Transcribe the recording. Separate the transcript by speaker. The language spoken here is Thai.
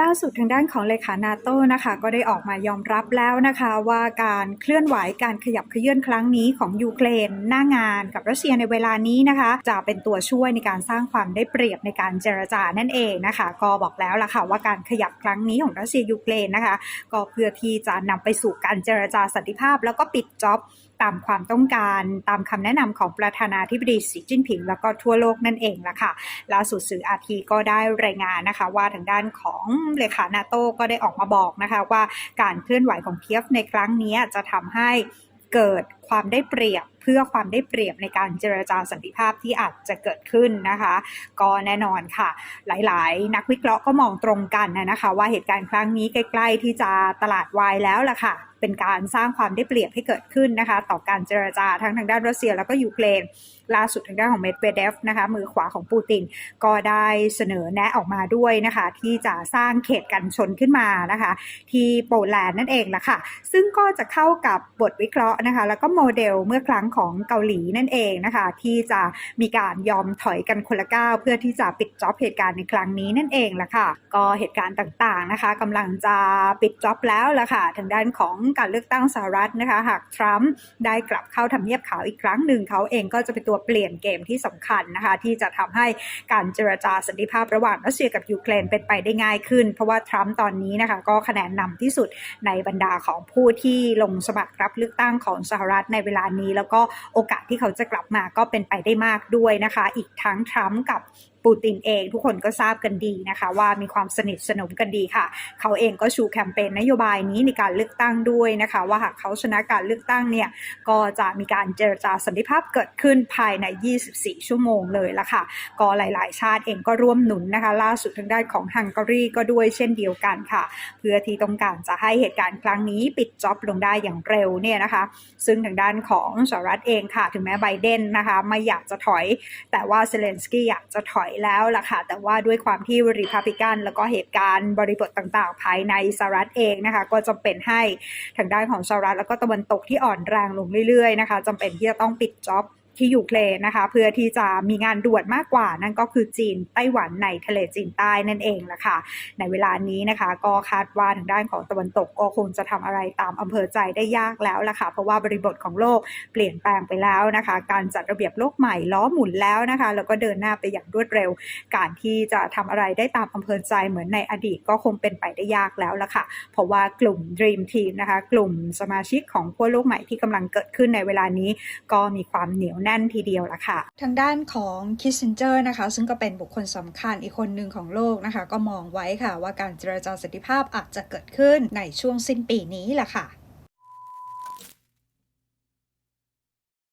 Speaker 1: ล่าสุดทางด้านของเลขานาโต้นะคะก็ได้ออกมายอมรับแล้วนะคะว่าการเคลื่อนไหวการขยับเขยื่อนครั้งนี้ของยูเครนหน้างานกับรัสเซียในเวลานี้นะคะ จะเป็นตัวช่วยในการสร้างความได้เปรียบในการเจรจานั่นเองนะคะ ก็บอกแล้วล่ะค่ะว่าการขยับครั้งนี้ของรัสเซียยูเครนนะคะ ก็เพื่อที่จะนำไปสู่การเจรจาสันติภาพ แล้วก็ปิดจ็อบ ตามความต้องการตามคำแนะนำของประธานาธิบดีสีจิ้นผิง แล้วก็ทั่วโลกนั่นเองละค่ะล่าสุดสื่ออาทีก็ได้รายงานนะคะ ว่าทางด้านของเลขานาโต้ก็ได้ออกมาบอกนะคะว่าการเคลื่อนไหวของเคียฟในครั้งนี้จะทำให้เกิด ความได้เปรียบเพื่อความได้เปรียบในการเจรจาสันติภาพที่อาจจะเกิดขึ้นนะคะ ก็แน่นอนค่ะ หลายๆ นักวิเคราะห์ก็มองตรงกันนะคะ ว่าเหตุการณ์ครั้งนี้ใกล้ ๆ ที่จะตลาดวายแล้วล่ะค่ะเป็นการสร้างความได้เปรียบให้เกิดขึ้นนะคะ ต่อการเจรจาทั้งทางด้านรัสเซียแล้วก็ยูเครนล่าสุดทางด้านของเมดเวเดฟนะคะมือขวาของปูตินก็ได้เสนอแนะออกมาด้วยนะคะ ที่จะสร้างเขตกันชนขึ้นมานะคะ ที่โปแลนด์นั่นเองล่ะค่ะ ซึ่งก็จะเข้ากับบทวิเคราะห์นะคะ แล้วก็โมเดลเมื่อครั้งของเกาหลีนั่นเองนะคะ ที่จะมีการยอมถอยกันคนละก้าวเพื่อที่จะปิดจ็อบเหตุการณ์ในครั้งนี้นั่นเองละค่ะ ก็เหตุการณ์ต่างๆนะคะกำลังจะปิดจ็อบแล้วละค่ะ ทางด้านของการเลือกตั้งสหรัฐนะคะ หากทรัมป์ได้กลับเข้าทำเนียบขาวอีกครั้งหนึ่งเขาเองก็จะเป็นตัวเปลี่ยนเกมที่สำคัญนะคะ ที่จะทำให้การเจรจาสันติภาพระหว่างรัสเซียกับยูเครนเป็นไปได้ง่ายขึ้น เพราะว่าทรัมป์ตอนนี้นะคะ ก็คะแนนนำที่สุดในบรรดาของผู้ที่ลงสมัครรับเลือกตั้งของสหรัฐในเวลานี้ แล้วก็โอกาสที่เขาจะกลับมาก็เป็นไปได้มากด้วยนะคะ อีกทั้งทรัมป์กับ ปูตินเอง ทุกคนก็ทราบกันดีนะคะว่ามีความสนิทสนมกันดีค่ะ เขาเองก็ชูแคมเปญนโยบายนี้ในการเลือกตั้งด้วยนะคะ ว่าหากเขาชนะการเลือกตั้งเนี่ยก็จะมีการเจรจาสันติภาพเกิดขึ้นภายใน 24 ชั่วโมงเลยละค่ะ ก็หลาย ๆ ชาติเองก็ร่วมหนุนนะคะ ล่าสุดทางด้านของฮังการีก็ด้วยเช่นเดียวกันค่ะ เพื่อที่ต้องการจะให้เหตุการณ์ครั้งนี้ปิดจ็อบลงได้อย่างเร็วเนี่ยนะคะ ซึ่งทางด้านของสหรัฐเองค่ะ ถึงแม้ไบเดนนะคะไม่อยากจะถอย แต่ว่าเซเลนสกี้อยากจะถอยแล้วล่ะค่ะ แต่ว่าด้วยความที่ริพับลิกัน แล้วก็เหตุการณ์บริบทต่างๆ ภายในสหรัฐเองนะคะ ก็จำเป็นให้ทางด้านของสหรัฐแล้วก็ตะวันตกที่อ่อนแรงลงเรื่อยๆนะคะจำเป็นที่จะต้องปิดจ็อบ ที่ยูเครนนะคะ เพื่อที่จะมีงานด่วนมากกว่า นั่นก็คือจีนไต้หวันในทะเลจีนใต้นั่นเองละค่ะในเวลานี้นะคะ ก็คาดว่าทางด้านของตะวันตกก็คงจะทำอะไรตามอำเภอใจได้ยากแล้วล่ะค่ะเพราะว่าบริบทของโลกเปลี่ยนแปลงไปแล้วนะคะ การจัดระเบียบโลกใหม่ล้อหมุนแล้วนะคะ แล้วก็เดินหน้าไปอย่างรวดเร็ว การที่จะทำอะไรได้ตามอำเภอใจเหมือนในอดีตก็คงเป็นไปได้ยากแล้วล่ะค่ะ เพราะว่ากลุ่ม Dream Team นะคะ กลุ่มสมาชิกของขั้วโลกใหม่ที่กำลังเกิดขึ้นในเวลานี้ ก็มีความเหนียวแน่นทีเดียวละค่ะ ทางด้านของคิสซินเจอร์นะคะ ซึ่งก็เป็นบุคคลสำคัญอีกคนหนึ่งของโลกนะคะ ก็มองไว้ค่ะว่าการเจรจาสันติภาพอาจจะเกิดขึ้นในช่วงสิ้นปีนี้แหละค่ะ